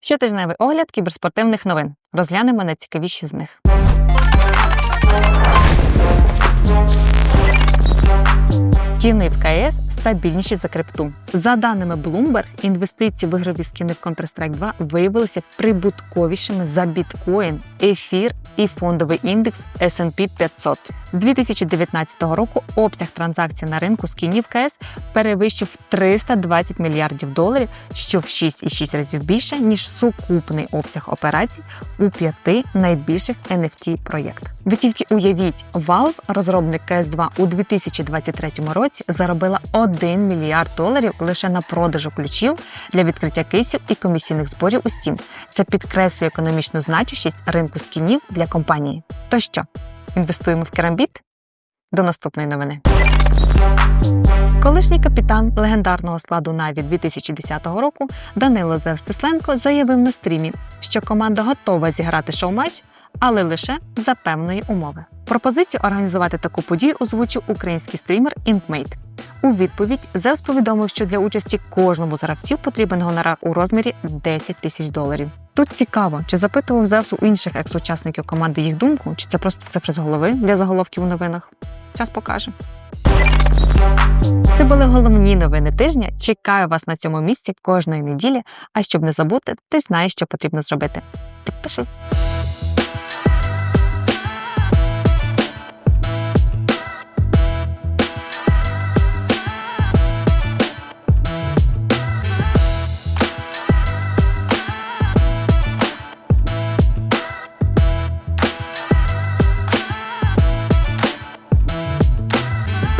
Щотижневий огляд кіберспортивних новин. Розглянемо найцікавіші з них. Скіни в КС стабільніші за крипту. За даними Bloomberg, інвестиції в ігрові скіни в Counter-Strike 2 виявилися прибутковішими за біткоін, ефір і фондовий індекс S&P 500. З 2019 року обсяг транзакцій на ринку скінів КС перевищив 320 мільярдів доларів, що в 6,6 разів більше ніж сукупний обсяг операцій у п'яти найбільших NFT проєктах. Ви тільки уявіть, Valve, розробник CS2 у 2023 році заробила 1 мільярд доларів лише на продажу ключів для відкриття кейсів і комісійних зборів у Steam. Це підкреслює економічну значущість ринку скінів для компанії. То що, інвестуємо в керамбіт? До наступної новини. Колишній капітан легендарного складу Наві 2010 року Данило Зевстисленко заявив на стрімі, що команда готова зіграти шоу-матч, але лише за певної умови. Пропозицію організувати таку подію озвучив український стрімер Inkmate. У відповідь Зевс повідомив, що для участі кожному з гравців потрібен гонорар у розмірі 10 тисяч доларів. Тут цікаво, чи запитував Зевс у інших екс-учасників команди їх думку, чи це просто цифри з голови для заголовків у новинах. Час покаже. Це були головні новини тижня. Чекаю вас на цьому місці кожної неділі. А щоб не забути, ти знаєш, що потрібно зробити. Підпишись.